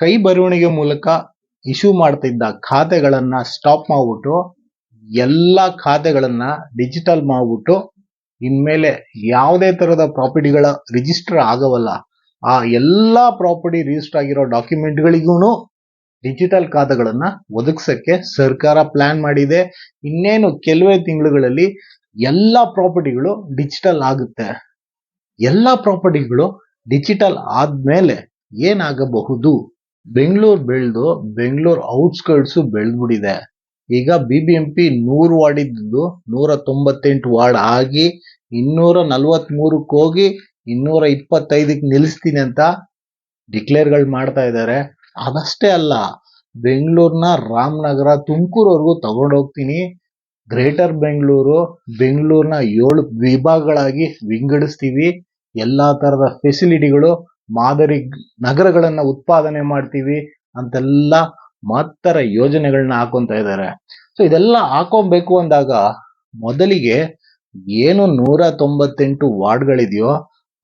ಕೈ ಬರವಣಿಗೆ ಮೂಲಕ ಇಶ್ಯೂ ಮಾಡ್ತಿದ್ದ ಖಾತೆಗಳನ್ನ ಸ್ಟಾಪ್ ಮಾಡ್ಬಿಟ್ಟು ಎಲ್ಲ ಖಾತೆಗಳನ್ನ ಡಿಜಿಟಲ್ ಮಾಡ್ಬಿಟ್ಟು ಇನ್ಮೇಲೆ ಯಾವುದೇ ತರಹದ ಪ್ರಾಪರ್ಟಿಗಳ ರಿಜಿಸ್ಟರ್ ಆಗವಲ್ಲ. ಆ ಎಲ್ಲ ಪ್ರಾಪರ್ಟಿ ರಿಜಿಸ್ಟರ್ ಆಗಿರೋ ಡಾಕ್ಯುಮೆಂಟ್ಗಳಿಗೂ ಡಿಜಿಟಲ್ ಖಾತೆಗಳನ್ನ ಒದಗಿಸಕ್ಕೆ ಸರ್ಕಾರ ಪ್ಲಾನ್ ಮಾಡಿದೆ. ಇನ್ನೇನು ಕೆಲವೇ ತಿಂಗಳುಗಳಲ್ಲಿ ಎಲ್ಲ ಪ್ರಾಪರ್ಟಿಗಳು ಡಿಜಿಟಲ್ ಆಗುತ್ತೆ. ಎಲ್ಲ ಪ್ರಾಪರ್ಟಿಗಳು ಡಿಜಿಟಲ್ ಆದ್ಮೇಲೆ ಏನಾಗಬಹುದು? ಬೆಂಗಳೂರು ಬೆಳೆದು ಬೆಂಗಳೂರು ಔಟ್ಸ್ಕರ್ಟ್ಸ್ ಬೆಳೆದ್ಬಿಟ್ಟಿದೆ. ಈಗ ಬಿ ಬಿ ಎಂ ಪಿ ನೂರು ವಾರ್ಡ್ ಇದ್ದಿದ್ದು ನೂರ ತೊಂಬತ್ತೆಂಟು ವಾರ್ಡ್ ಆಗಿ ಇನ್ನೂರ ನಲವತ್ಮೂರಕ್ಕೆ ಹೋಗಿ ಇನ್ನೂರ ಇಪ್ಪತ್ತೈದಕ್ಕೆ ನಿಲ್ಲಿಸ್ತೀನಿ ಅಂತ ಡಿಕ್ಲೇರ್ಗಳು ಮಾಡ್ತಾ ಇದ್ದಾರೆ. ಅದಷ್ಟೇ ಅಲ್ಲ, ಬೆಂಗಳೂರಿನ ರಾಮನಗರ ತುಮಕೂರವರೆಗೂ ತಗೊಂಡೋಗ್ತೀನಿ ಗ್ರೇಟರ್ ಬೆಂಗಳೂರು, ಬೆಂಗಳೂರಿನ ಏಳು ವಿಭಾಗಗಳಾಗಿ ವಿಂಗಡಿಸ್ತೀವಿ. ಎಲ್ಲ ತರದ ಫೆಸಿಲಿಟಿಗಳು ಮಾದರಿ ನಗರಗಳನ್ನ ಉತ್ಪಾದನೆ ಮಾಡ್ತೀವಿ ಅಂತೆಲ್ಲ ಮಹತ್ತರ ಯೋಜನೆಗಳನ್ನ ಹಾಕೊಂತ ಇದ್ದಾರೆ ಸೊ ಇದೆಲ್ಲ ಹಾಕೊಬೇಕು ಅಂದಾಗ ಮೊದಲಿಗೆ ಏನು ನೂರ ತೊಂಬತ್ತೆಂಟು ವಾರ್ಡ್ಗಳಿದೆಯೋ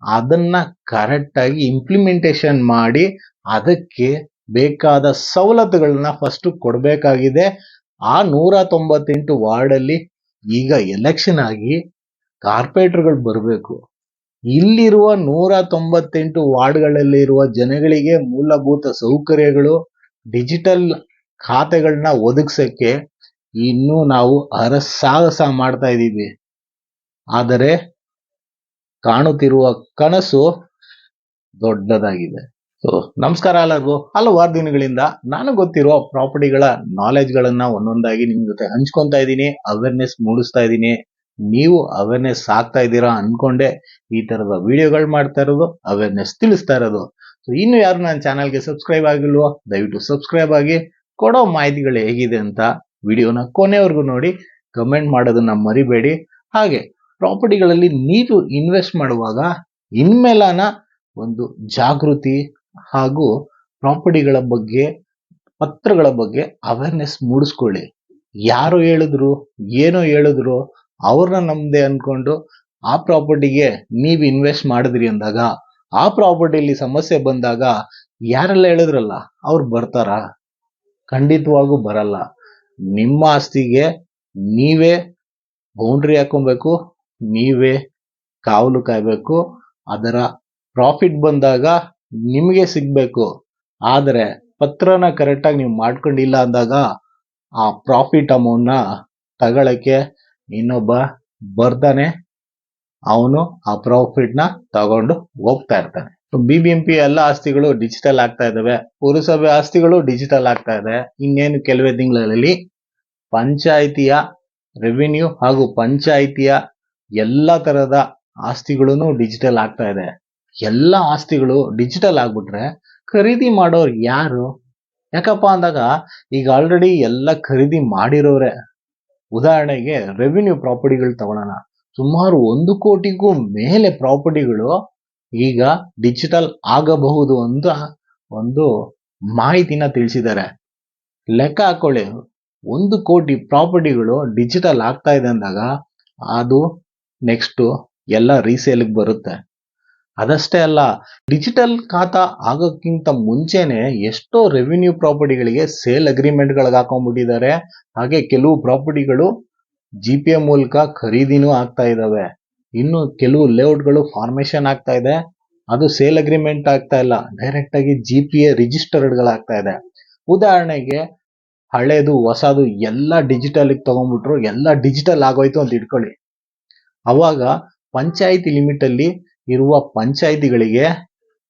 ಅದನ್ನ ಕರೆಕ್ಟ್ ಆಗಿ ಇಂಪ್ಲಿಮೆಂಟೇಷನ್ ಮಾಡಿ ಅದಕ್ಕೆ ಬೇಕಾದ ಸವಲತ್ತುಗಳನ್ನ ಫಸ್ಟ್ ಕೊಡಬೇಕಾಗಿದೆ. ಆ ನೂರ ತೊಂಬತ್ತೆಂಟು ವಾರ್ಡ್ ಅಲ್ಲಿ ಈಗ ಎಲೆಕ್ಷನ್ ಆಗಿ ಕಾರ್ಪೊರೇಟರ್ಗಳು ಬರಬೇಕು. ಇಲ್ಲಿರುವ ನೂರ ತೊಂಬತ್ತೆಂಟು ವಾರ್ಡ್ಗಳಲ್ಲಿರುವ ಜನಗಳಿಗೆ ಮೂಲಭೂತ ಸೌಕರ್ಯಗಳು ಡಿಜಿಟಲ್ ಖಾತೆಗಳನ್ನ ಒದಗಿಸೋಕ್ಕೆ ಇನ್ನೂ ನಾವು ಹರಸಾಹಸ ಮಾಡ್ತಾ ಇದ್ದೀವಿ. ಆದರೆ ಕಾಣುತ್ತಿರುವ ಕನಸು ದೊಡ್ಡದಾಗಿದೆ. ಸೊ ನಮಸ್ಕಾರ ಎಲ್ಲರಿಗೂ. ಹಲವಾರು ದಿನಗಳಿಂದ ನಾನು ಗೊತ್ತಿರುವ ಪ್ರಾಪರ್ಟಿಗಳ ನಾಲೆಜ್ಗಳನ್ನ ಒಂದೊಂದಾಗಿ ನಿಮ್ಮ ಜೊತೆ ಹಂಚ್ಕೊತಾ ಇದ್ದೀನಿ ಅವೇರ್ನೆಸ್ ಮೂಡಿಸ್ತಾ ಇದ್ದೀನಿ. ನೀವು ಅವೇರ್ನೆಸ್ ಆಗ್ತಾ ಇದ್ದೀರಾ ಅನ್ಕೊಂಡೆ ಈ ತರದ ವಿಡಿಯೋಗಳು ಮಾಡ್ತಾ ಇರೋದು ಅವೇರ್ನೆಸ್ ತಿಳಿಸ್ತಾ ಇರೋದು. ಸೊ ಇನ್ನು ಯಾರು ನನ್ನ ಚಾನಲ್ಗೆ ಸಬ್ಸ್ಕ್ರೈಬ್ ಆಗಿಲ್ವೋ, ದಯವಿಟ್ಟು ಸಬ್ಸ್ಕ್ರೈಬ್ ಆಗಿ, ಕೊಡೋ ಮಾಹಿತಿಗಳು ಹೇಗಿದೆ ಅಂತ ವಿಡಿಯೋನ ಕೊನೆವರೆಗೂ ನೋಡಿ ಕಮೆಂಟ್ ಮಾಡೋದನ್ನ ಮರಿಬೇಡಿ. ಹಾಗೆ ಪ್ರಾಪರ್ಟಿಗಳಲ್ಲಿ ನೀವು ಇನ್ವೆಸ್ಟ್ ಮಾಡುವಾಗ, ಇನ್ಮೇಲಾನ ಒಂದು ಜಾಗೃತಿ ಹಾಗೂ ಪ್ರಾಪರ್ಟಿಗಳ ಬಗ್ಗೆ, ಪತ್ರಗಳ ಬಗ್ಗೆ ಅವೇರ್ನೆಸ್ ಮೂಡಿಸ್ಕೊಳ್ಳಿ. ಯಾರು ಹೇಳಿದ್ರು, ಏನೋ ಹೇಳಿದ್ರು ಅವ್ರನ್ನ ನಮ್ದೆ ಅನ್ಕೊಂಡು ಆ ಪ್ರಾಪರ್ಟಿಗೆ ನೀವು ಇನ್ವೆಸ್ಟ್ ಮಾಡಿದ್ರಿ ಅಂದಾಗ, ಆ ಪ್ರಾಪರ್ಟಿಲಿ ಸಮಸ್ಯೆ ಬಂದಾಗ ಯಾರೆಲ್ಲ ಹೇಳಿದ್ರಲ್ಲ, ಅವ್ರು ಬರ್ತಾರ. ಖಂಡಿತವಾಗೂ ಬರಲ್ಲ. ನಿಮ್ಮ ಆಸ್ತಿಗೆ ನೀವೇ ಬೌಂಡ್ರಿ ಹಾಕೊಬೇಕು, ನೀವೇ ಕಾವಲು ಕಾಯಬೇಕು, ಅದರ ಪ್ರಾಫಿಟ್ ಬಂದಾಗ ನಿಮಗೆ ಸಿಗಬೇಕು. ಆದರೆ ಪತ್ರನ ಕರೆಕ್ಟಾಗಿ ನೀವು ಮಾಡ್ಕೊಂಡಿಲ್ಲ ಅಂದಾಗ ಆ ಪ್ರಾಫಿಟ್ ಅಮೌಂಟ್ನ ತಗೊಳಕ್ಕೆ ಇನ್ನೊಬ್ಬ ಬರ್ತಾನೆ ಅವನು ಆ ಪ್ರಾಫಿಟ್ನ ತಗೊಂಡು ಹೋಗ್ತಾ ಇರ್ತಾನೆ. ಬಿ ಬಿ ಎಂ ಪಿ ಎಲ್ಲ ಆಸ್ತಿಗಳು ಡಿಜಿಟಲ್ ಆಗ್ತಾ ಇದಾವೆ. ಪುರಸಭೆ ಆಸ್ತಿಗಳು ಡಿಜಿಟಲ್ ಆಗ್ತಾ ಇದೆ. ಇನ್ನೇನು ಕೆಲವೇ ತಿಂಗಳಲ್ಲಿ ಪಂಚಾಯಿತಿಯ ರೆವಿನ್ಯೂ ಹಾಗೂ ಪಂಚಾಯಿತಿಯ ಎಲ್ಲ ತರದ ಆಸ್ತಿಗಳು ಡಿಜಿಟಲ್ ಆಗ್ತಾ ಇದೆ. ಎಲ್ಲ ಆಸ್ತಿಗಳು ಡಿಜಿಟಲ್ ಆಗ್ಬಿಟ್ರೆ ಖರೀದಿ ಮಾಡೋರು ಯಾರು? ಯಾಕಪ್ಪ ಅಂದಾಗ ಈಗ ಆಲ್ರೆಡಿ ಎಲ್ಲ ಖರೀದಿ ಮಾಡಿರೋರೆ. ಉದಾಹರಣೆಗೆ ರೆವಿನ್ಯೂ ಪ್ರಾಪರ್ಟಿಗಳು ತಗೊಳ್ಳೋಣ ಸುಮಾರು ಒಂದು ಕೋಟಿಗೂ ಮೇಲೆ ಪ್ರಾಪರ್ಟಿಗಳು ಈಗ ಡಿಜಿಟಲ್ ಆಗಬಹುದು ಅಂತ ಒಂದು ಮಾಹಿತಿನ ತಿಳಿಸಿದ್ದಾರೆ. ಲೆಕ್ಕ ಹಾಕೊಳ್ಳಿ. ಒಂದು ಕೋಟಿ ಪ್ರಾಪರ್ಟಿಗಳು ಡಿಜಿಟಲ್ ಆಗ್ತಾ ಇದೆ ಅಂದಾಗ ಅದು ನೆಕ್ಸ್ಟ್ ಎಲ್ಲ ರೀಸೇಲ್ಗೆ ಬರುತ್ತೆ. ಅದಷ್ಟೇ ಅಲ್ಲ ಡಿಜಿಟಲ್ ಖಾತಾ ಆಗೋಕ್ಕಿಂತ ಮುಂಚೆನೆ ಎಷ್ಟೋ ರೆವಿನ್ಯೂ ಪ್ರಾಪರ್ಟಿಗಳಿಗೆ ಸೇಲ್ ಅಗ್ರಿಮೆಂಟ್ಗಳಿಗೆ ಹಾಕೊಂಡ್ಬಿಟ್ಟಿದ್ದಾರೆ. ಹಾಗೆ ಕೆಲವು ಪ್ರಾಪರ್ಟಿಗಳು ಜಿ ಪಿ ಎ ಮೂಲಕ ಖರೀದಿನೂ ಆಗ್ತಾ ಇದಾವೆ. ಇನ್ನು ಕೆಲವು ಲೇಔಟ್ಗಳು ಫಾರ್ಮೇಶನ್ ಆಗ್ತಾ ಇದೆ. ಅದು ಸೇಲ್ ಅಗ್ರಿಮೆಂಟ್ ಆಗ್ತಾ ಇಲ್ಲ. ಡೈರೆಕ್ಟ್ ಆಗಿ ಜಿ ಪಿ ಎ ರಿಜಿಸ್ಟರ್ಡ್ಗಳಾಗ್ತಾ ಇದೆ. ಉದಾಹರಣೆಗೆ, ಹಳೇದು, ಹೊಸದು ಎಲ್ಲ ಡಿಜಿಟಲ್ ತಗೊಂಡ್ಬಿಟ್ರು, ಎಲ್ಲ ಡಿಜಿಟಲ್ ಆಗೋಯ್ತು ಅಂತ ಇಟ್ಕೊಳ್ಳಿ. ಅವಾಗ ಪಂಚಾಯಿತಿ ಲಿಮಿಟ್ ಅಲ್ಲಿ ಇರುವ ಪಂಚಾಯಿತಿಗಳಿಗೆ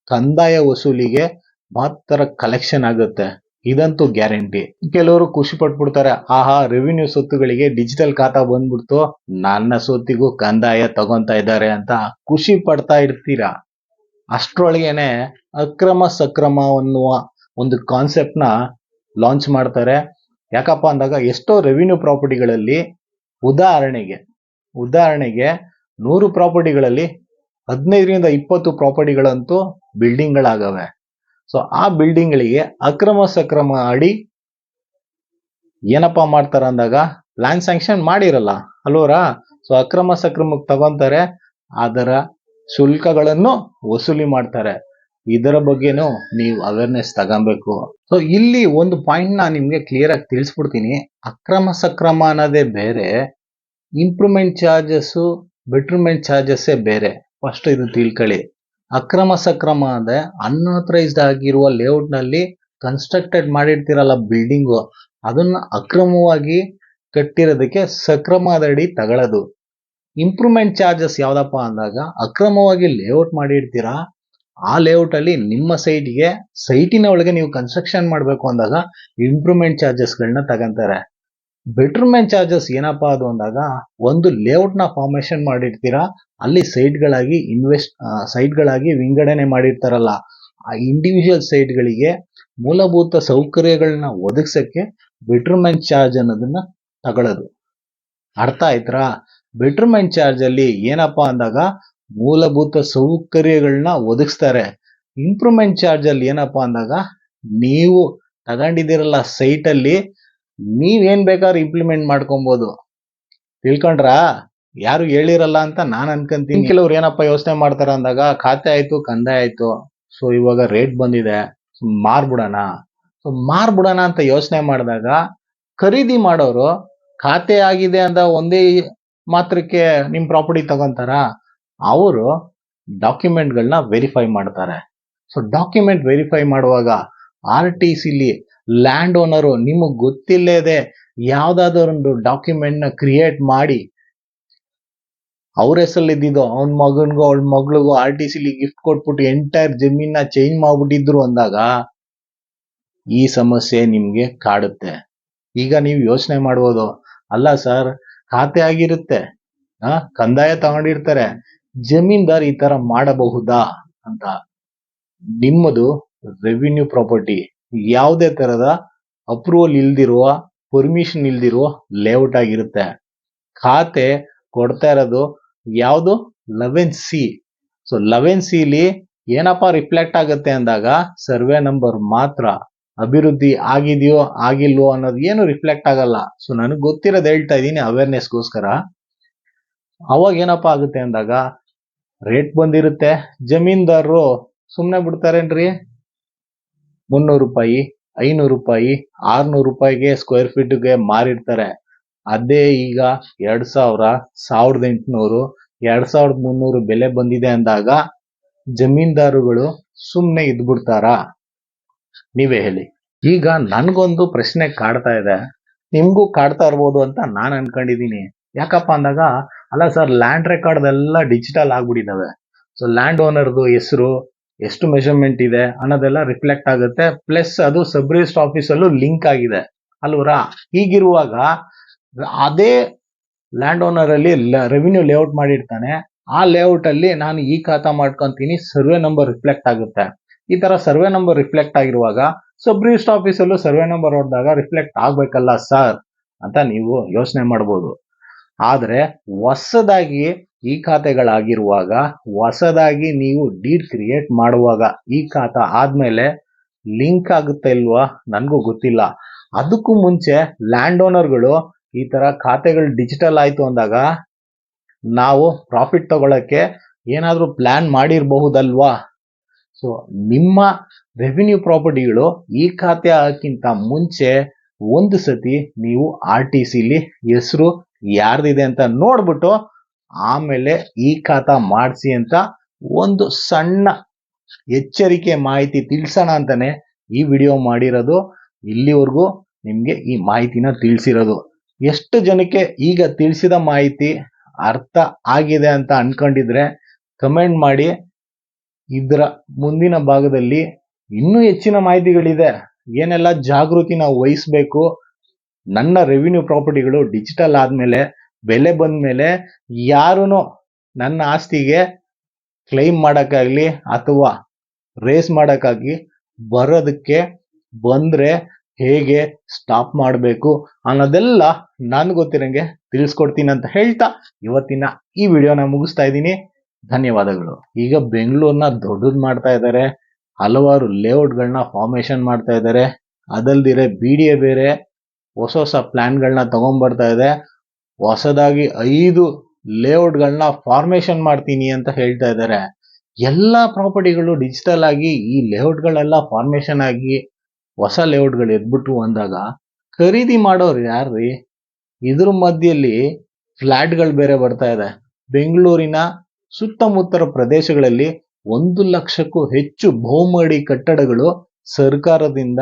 ಕಂದಾಯ ವಸೂಲಿಗೆ ಮಾತ್ರ ಕಲೆಕ್ಷನ್ ಆಗುತ್ತೆ. ಇದಂತೂ ಗ್ಯಾರಂಟಿ. ಕೆಲವರು ಖುಷಿ ಪಟ್ಬಿಡ್ತಾರೆ. ಆಹಾ ರೆವಿನ್ಯೂ ಸೊತ್ತುಗಳಿಗೆ ಡಿಜಿಟಲ್ ಖಾತಾ ಬಂದ್ಬಿಡ್ತು. ನನ್ನ ಸೊತ್ತಿಗೂ ಕಂದಾಯ ತಗೊಂತಾ ಇದ್ದಾರೆ ಅಂತ ಖುಷಿ ಪಡ್ತಾ ಇರ್ತೀರಾ? ಅಷ್ಟ್ರೊಳಗೇನೆ ಅಕ್ರಮ ಸಕ್ರಮ ಅನ್ನುವ ಒಂದು ಕಾನ್ಸೆಪ್ಟ್ನ ಲಾಂಚ್ ಮಾಡ್ತಾರೆ. ಯಾಕಪ್ಪ ಅಂದಾಗ ಎಷ್ಟೋ ರೆವಿನ್ಯೂ ಪ್ರಾಪರ್ಟಿಗಳಲ್ಲಿ ಉದಾಹರಣೆಗೆ ಉದಾಹರಣೆಗೆ ನೂರು ಪ್ರಾಪರ್ಟಿಗಳಲ್ಲಿ ಹದಿನೈದರಿಂದ ಇಪ್ಪತ್ತು ಪ್ರಾಪರ್ಟಿಗಳಂತೂ ಬಿಲ್ಡಿಂಗ್ಗಳಾಗವೆ. ಸೊ ಆ ಬಿಲ್ಡಿಂಗ್ಗಳಿಗೆ ಅಕ್ರಮ ಸಕ್ರಮ ಅಡಿ ಏನಪ್ಪಾ ಮಾಡ್ತಾರ ಅಂದಾಗ ಲ್ಯಾಂಡ್ ಸ್ಯಾಂಕ್ಷನ್ ಮಾಡಿರಲ್ಲ. ಅಲ್ವರಾ ಸೊ ಅಕ್ರಮ ಸಕ್ರಮಕ್ಕೆ ತಗೊಂತಾರೆ, ಅದರ ಶುಲ್ಕಗಳನ್ನು ವಸೂಲಿ ಮಾಡ್ತಾರೆ. ಇದರ ಬಗ್ಗೆನೂ ನೀವು ಅವೇರ್ನೆಸ್ ತಗೊಬೇಕು. ಸೊ ಇಲ್ಲಿ ಒಂದು ಪಾಯಿಂಟ್ನ ನಿಮ್ಗೆ ಕ್ಲಿಯರ್ ಆಗಿ ತಿಳಿಸ್ಬಿಡ್ತೀನಿ. ಅಕ್ರಮ ಸಕ್ರಮ ಅನ್ನೋದೇ ಬೇರೆ ಇಂಪ್ರೂವ್ಮೆಂಟ್ ಚಾರ್ಜಸ್ಸು ಬೆಟ್ರ್ಮೆಂಟ್ ಚಾರ್ಜಸ್ಸೇ ಬೇರೆ. ಫಸ್ಟ್ ಇದು ತಿಳ್ಕೊಳ್ಳಿ. ಅಕ್ರಮ ಸಕ್ರಮ ಅಂದ್ರೆ ಅನ್ಆಥರೈಸ್ಡ್ ಆಗಿರುವ ಲೇಔಟ್ನಲ್ಲಿ ಕನ್ಸ್ಟ್ರಕ್ಟೆಡ್ ಮಾಡಿರ್ತೀರಲ್ಲ ಬಿಲ್ಡಿಂಗು ಅದನ್ನ ಅಕ್ರಮವಾಗಿ ಕಟ್ಟಿರೋದಕ್ಕೆ ಸಕ್ರಮದಡಿ ತಗೊಳ್ಳೋದು. ಇಂಪ್ರೂವ್ಮೆಂಟ್ ಚಾರ್ಜಸ್ ಯಾವ್ದಪ್ಪ ಅಂದಾಗ ಅಕ್ರಮವಾಗಿ ಲೇಔಟ್ ಮಾಡಿರ್ತೀರಾ, ಆ ಲೇಔಟ್ ಅಲ್ಲಿ ನಿಮ್ಮ ಸೈಟ್ಗೆ ಸೈಟಿನ ಒಳಗೆ ನೀವು ಕನ್ಸ್ಟ್ರಕ್ಷನ್ ಮಾಡಬೇಕು ಅಂದಾಗ ಇಂಪ್ರೂವ್ಮೆಂಟ್ ಚಾರ್ಜಸ್ಗಳನ್ನ ತಗೊಂತಾರೆ. ಬೆಟರ್ಮೆಂಟ್ ಚಾರ್ಜಸ್ ಏನಪ್ಪಾ ಅದು ಅಂದಾಗ ಒಂದು ಲೇಔಟ್ನ ಫಾರ್ಮೇಶನ್ ಮಾಡಿರ್ತೀರಾ, ಅಲ್ಲಿ ಸೈಟ್ಗಳಾಗಿ ಇನ್ವೆಸ್ಟ್ ಸೈಟ್ಗಳಾಗಿ ವಿಂಗಡಣೆ ಮಾಡಿರ್ತಾರಲ್ಲ, ಆ ಇಂಡಿವಿಜುವಲ್ ಸೈಟ್ಗಳಿಗೆ ಮೂಲಭೂತ ಸೌಕರ್ಯಗಳನ್ನ ಒದಗಿಸಕ್ಕೆ ಬೆಟರ್ಮೆಂಟ್ ಚಾರ್ಜ್ ಅನ್ನೋದನ್ನ ತಗೊಳ್ಳೋದು. ಅರ್ಥ ಆಯ್ತಾ ಬೆಟರ್ಮೆಂಟ್ ಚಾರ್ಜ್ ಅಲ್ಲಿ ಏನಪ್ಪಾ ಅಂದಾಗ ಮೂಲಭೂತ ಸೌಕರ್ಯಗಳನ್ನ ಒದಗಿಸ್ತಾರೆ. ಇಂಪ್ರೂವ್ಮೆಂಟ್ ಚಾರ್ಜ್ ಅಲ್ಲಿ ಏನಪ್ಪಾ ಅಂದಾಗ ನೀವು ತಗೊಂಡಿದ್ದೀರಲ್ಲ ಸೈಟ್ ಅಲ್ಲಿ ನೀವೇನ್ ಬೇಕಾದ್ರೂ ಇಂಪ್ಲಿಮೆಂಟ್ ಮಾಡ್ಕೊಬೋದು. ತಿಳ್ಕೊಂಡ್ರಾ? ಯಾರು ಹೇಳಿರಲ್ಲ ಅಂತ ನಾನ್ ಅನ್ಕೊಂತೀನಿ. ಕೆಲವ್ರು ಏನಪ್ಪ ಯೋಚನೆ ಮಾಡ್ತಾರ ಅಂದಾಗ, ಖಾತೆ ಆಯ್ತು, ಕಂದಾಯ ಆಯ್ತು. ಸೊ ಇವಾಗ ರೇಟ್ ಬಂದಿದೆ. ಮಾರ್ಬಿಡೋಣ. ಸೊ ಮಾರ್ಬಿಡೋಣ ಅಂತ ಯೋಚನೆ ಮಾಡಿದಾಗ, ಖರೀದಿ ಮಾಡೋರು ಖಾತೆ ಆಗಿದೆ ಅಂತ ಒಂದೇ ಮಾತ್ರಕ್ಕೆ ನಿಮ್ ಪ್ರಾಪರ್ಟಿ ತಗೊಂತಾರ? ಅವರು ಡಾಕ್ಯುಮೆಂಟ್ಗಳನ್ನ ವೆರಿಫೈ ಮಾಡ್ತಾರೆ. ಸೊ ಡಾಕ್ಯುಮೆಂಟ್ ವೆರಿಫೈ ಮಾಡುವಾಗ ಆರ್ ಟಿ ಸಿಲಿ ಲ್ಯಾಂಡ್ ಓನರು ನಿಮಗ್ ಗೊತ್ತಿಲ್ಲದೆ ಒಂದು ಡಾಕ್ಯುಮೆಂಟ್ನ ಕ್ರಿಯೇಟ್ ಮಾಡಿ, ಅವ್ರ ಹೆಸರಲ್ಲಿ ಇದ್ದಿದ್ದು, ಅವನ ಮಗನ್ಗೋ, ಅವಳ ಮಗಳಿಗೋ ಆರ್ ಟಿ ಸಿಲಿ ಗಿಫ್ಟ್ ಕೊಟ್ಬಿಟ್ಟು ಎಂಟೈರ್ ಜಮೀನ ಚೇಂಜ್ ಮಾಡ್ಬಿಟ್ಟಿದ್ರು ಅಂದಾಗ, ಈ ಸಮಸ್ಯೆ ನಿಮ್ಗೆ ಕಾಡುತ್ತೆ. ಈಗ ನೀವು ಯೋಚನೆ ಮಾಡ್ಬೋದು, ಅಲ್ಲ ಸರ್ ಖಾತೆ ಆಗಿರುತ್ತೆ, ಆ, ಕಂದಾಯ ತಗೊಂಡಿರ್ತಾರೆ, ಜಮೀನ್ದಾರ್ ಈ ತರ ಮಾಡಬಹುದಾ ಅಂತ. ನಿಮ್ಮದು ರೆವಿನ್ಯೂ ಪ್ರಾಪರ್ಟಿ ಯಾವುದೇ ತರದ ಅಪ್ರೂವಲ್ ಇಲ್ದಿರುವ ಪರ್ಮಿಷನ್ ಇಲ್ದಿರುವ ಲೇಔಟ್ ಆಗಿರುತ್ತೆ. ಖಾತೆ ಕೊಡ್ತಾ ಇರೋದು ಯಾವುದು? ಲೆವೆನ್ ಸಿ ಸೊ ಲೆವೆನ್ ಸಿಲಿ ಏನಪ್ಪ ರಿಫ್ಲೆಕ್ಟ್ ಆಗುತ್ತೆ ಅಂದಾಗ ಸರ್ವೆ ನಂಬರ್ ಮಾತ್ರ. ಅಭಿವೃದ್ಧಿ ಆಗಿದೆಯೋ, ಆಗಿಲ್ವೋ ಅನ್ನೋದು ಏನು ರಿಫ್ಲೆಕ್ಟ್ ಆಗಲ್ಲ. ಸೊ ನನಗೆ ಗೊತ್ತಿರೋದು ಹೇಳ್ತಾ ಇದ್ದೀನಿ ಅವೇರ್ನೆಸ್ಗೋಸ್ಕರ ಅವಾಗ ಏನಪ್ಪ ಆಗುತ್ತೆ ಅಂದಾಗ ರೇಟ್ ಬಂದಿರುತ್ತೆ. ಜಮೀನ್ದಾರರು ಸುಮ್ಮನೆ ಬಿಡ್ತಾರೇನ್ರಿ? ಮುನ್ನೂರು ರೂಪಾಯಿ, ಐನೂರು ರೂಪಾಯಿ, ಆರ್ನೂರು ರೂಪಾಯಿಗೆ ಸ್ಕ್ವೇರ್ ಫೀಟ್ಗೆ ಮಾರಿರ್ತಾರೆ. ಅದೇ ಈಗ ಎರಡ್ ಸಾವಿರ, ಸಾವಿರದ ಎಂಟುನೂರು, ಎರಡ್ ಸಾವಿರದ ಮುನ್ನೂರು ಬೆಲೆ ಬಂದಿದೆ ಅಂದಾಗ ಜಮೀನ್ದಾರುಗಳು ಸುಮ್ಮನೆ ಇದ್ಬಿಡ್ತಾರಾ? ನೀವೇ ಹೇಳಿ. ಈಗ ನನ್ಗೊಂದು ಪ್ರಶ್ನೆ ಕಾಡ್ತಾ ಇದೆ. ನಿಮ್ಗೂ ಕಾಡ್ತಾ ಇರ್ಬೋದು ಅಂತ ನಾನ್ ಅನ್ಕೊಂಡಿದೀನಿ. ಯಾಕಪ್ಪ ಅಂದಾಗ, ಅಲ್ಲ ಸರ್ ಲ್ಯಾಂಡ್ ರೆಕಾರ್ಡ್ ಎಲ್ಲ ಡಿಜಿಟಲ್ ಆಗ್ಬಿಟ್ಟಿದಾವೆ. ಸೊ ಲ್ಯಾಂಡ್ ಓನರ್ದು ಹೆಸರು ಎಷ್ಟು ಮೆಷರ್ಮೆಂಟ್ ಇದೆ ಅನ್ನೋದೆಲ್ಲ ರಿಫ್ಲೆಕ್ಟ್ ಆಗುತ್ತೆ. ಪ್ಲಸ್ ಅದು ಸಬ್ ರಿಜಿಸ್ಟರ್ ಆಫೀಸಲ್ಲೂ ಲಿಂಕ್ ಆಗಿದೆ. ಅಲ್ವರಾ? ಹೀಗಿರುವಾಗ ಅದೇ ಲ್ಯಾಂಡ್ ಓನರ್ ಅಲ್ಲಿ ರೆವಿನ್ಯೂ ಲೇಔಟ್ ಮಾಡಿರ್ತಾನೆ. ಆ ಲೇಔಟ್ ಅಲ್ಲಿ ನಾನು ಈ ಖಾತಾ ಮಾಡ್ಕೊಂತೀನಿ ಸರ್ವೆ ನಂಬರ್ ರಿಫ್ಲೆಕ್ಟ್ ಆಗುತ್ತೆ. ಈ ತರ ಸರ್ವೆ ನಂಬರ್ ರಿಫ್ಲೆಕ್ಟ್ ಆಗಿರುವಾಗ ಸಬ್ ರಿಜಿಸ್ಟರ್ ಆಫೀಸಲ್ಲೂ ಸರ್ವೆ ನಂಬರ್ ಹೊಡೆದಾಗ ರಿಫ್ಲೆಕ್ಟ್ ಆಗ್ಬೇಕಲ್ಲ ಸರ್ ಅಂತ ನೀವು ಯೋಚನೆ ಮಾಡ್ಬೋದು. ಆದ್ರೆ ಹೊಸದಾಗಿ ಈ ಖಾತೆಗಳಾಗಿರುವಾಗ ಹೊಸದಾಗಿ ನೀವು ಡೀಡ್ ಕ್ರಿಯೇಟ್ ಮಾಡುವಾಗ ಈ ಖಾತಾ ಆದ್ಮೇಲೆ ಲಿಂಕ್ ಆಗುತ್ತೆ ಇಲ್ವಾ ನನಗೂ ಗೊತ್ತಿಲ್ಲ. ಅದಕ್ಕೂ ಮುಂಚೆ ಲ್ಯಾಂಡ್ ಓನರ್ಗಳು ಈ ಥರ ಖಾತೆಗಳು ಡಿಜಿಟಲ್ ಆಯಿತು ಅಂದಾಗ ನಾವು ಪ್ರಾಫಿಟ್ ತಗೊಳ್ಳೋಕ್ಕೆ ಏನಾದರೂ ಪ್ಲ್ಯಾನ್ ಮಾಡಿರಬಹುದಲ್ವಾ? ಸೊ, ನಿಮ್ಮ ರೆವಿನ್ಯೂ ಪ್ರಾಪರ್ಟಿಗಳು ಈ ಖಾತೆ ಹಾಕಿಂತ ಮುಂಚೆ ಒಂದು ಸತಿ ನೀವು ಆರ್ ಟಿ ಸಿಲಿ ಹೆಸರು ಯಾರ್ದಿದೆ ಅಂತ ನೋಡ್ಬಿಟ್ಟು ಆಮೇಲೆ ಈ ಖಾತಾ ಮಾಡಿಸಿ ಅಂತ ಒಂದು ಸಣ್ಣ ಎಚ್ಚರಿಕೆ ಮಾಹಿತಿ ತಿಳಿಸೋಣ ಅಂತಲೇ ಈ ವಿಡಿಯೋ ಮಾಡಿರೋದು. ಇಲ್ಲಿವರೆಗೂ ನಿಮಗೆ ಈ ಮಾಹಿತಿನ ತಿಳಿಸಿರೋದು. ಎಷ್ಟು ಜನಕ್ಕೆ ಈಗ ತಿಳಿಸಿದ ಮಾಹಿತಿ ಅರ್ಥ ಆಗಿದೆ ಅಂತ ಅನ್ಕೊಂಡಿದ್ರೆ ಕಮೆಂಟ್ ಮಾಡಿ. ಇದರ ಮುಂದಿನ ಭಾಗದಲ್ಲಿ ಇನ್ನೂ ಹೆಚ್ಚಿನ ಮಾಹಿತಿಗಳಿದೆ. ಏನೆಲ್ಲ ಜಾಗೃತಿ ನಾವು ವಹಿಸ್ಬೇಕು. ನನ್ನ ರೆವಿನ್ಯೂ ಪ್ರಾಪರ್ಟಿಗಳು ಡಿಜಿಟಲ್ ಆದ್ಮೇಲೆ ಬೆಲೆ ಬಂದ್ಮೇಲೆ ಯಾರೂ ನನ್ನ ಆಸ್ತಿಗೆ ಕ್ಲೈಮ್ ಮಾಡೋಕ್ಕಾಗಲಿ ಅಥವಾ ರೇಸ್ ಮಾಡೋಕ್ಕಾಗಿ ಬರೋದಕ್ಕೆ ಬಂದರೆ ಹೇಗೆ ಸ್ಟಾಪ್ ಮಾಡಬೇಕು ಅನ್ನೋದೆಲ್ಲ ನಾನು ಗೊತ್ತಿರಂಗೆ ತಿಳಿಸ್ಕೊಡ್ತೀನಿ ಅಂತ ಹೇಳ್ತಾ ಇವತ್ತಿನ ಈ ವಿಡಿಯೋನ ಮುಗಿಸ್ತಾ ಇದ್ದೀನಿ. ಧನ್ಯವಾದಗಳು. ಈಗ ಬೆಂಗಳೂರನ್ನ ದೊಡ್ಡದು ಮಾಡ್ತಾ ಇದ್ದಾರೆ. ಹಲವಾರು ಲೇಔಟ್ಗಳನ್ನ ಫಾರ್ಮೇಷನ್ ಮಾಡ್ತಾ ಇದ್ದಾರೆ. ಅದಲ್ದಿರೆ ಬಿ ಡಿ ಎ ಬೇರೆ, ಹೊಸ ಹೊಸ ಪ್ಲ್ಯಾನ್ಗಳನ್ನ ತಗೊಂಡ್ಬರ್ತಾ ಇದೆ. ಹೊಸದಾಗಿ ಐದು ಲೇಔಟ್ಗಳನ್ನ ಫಾರ್ಮೇಷನ್ ಮಾಡ್ತೀನಿ ಅಂತ ಹೇಳ್ತಾ ಇದ್ದಾರೆ. ಎಲ್ಲ ಪ್ರಾಪರ್ಟಿಗಳು ಡಿಜಿಟಲ್ ಆಗಿ ಈ ಲೇಔಟ್ಗಳೆಲ್ಲ ಫಾರ್ಮೇಷನ್ ಆಗಿ ಹೊಸ ಲೇಔಟ್ಗಳು ಎದ್ಬಿಟ್ಟು ಅಂದಾಗ ಖರೀದಿ ಮಾಡೋರು ಯಾರ್ರಿ? ಇದ್ರ ಮಧ್ಯದಲ್ಲಿ ಫ್ಲಾಟ್ಗಳು ಬೇರೆ ಬರ್ತಾ ಇದೆ. ಬೆಂಗಳೂರಿನ ಸುತ್ತಮುತ್ತರ ಪ್ರದೇಶಗಳಲ್ಲಿ ಒಂದು ಲಕ್ಷಕ್ಕೂ ಹೆಚ್ಚು ಬಹುಮಡಿ ಕಟ್ಟಡಗಳು ಸರ್ಕಾರದಿಂದ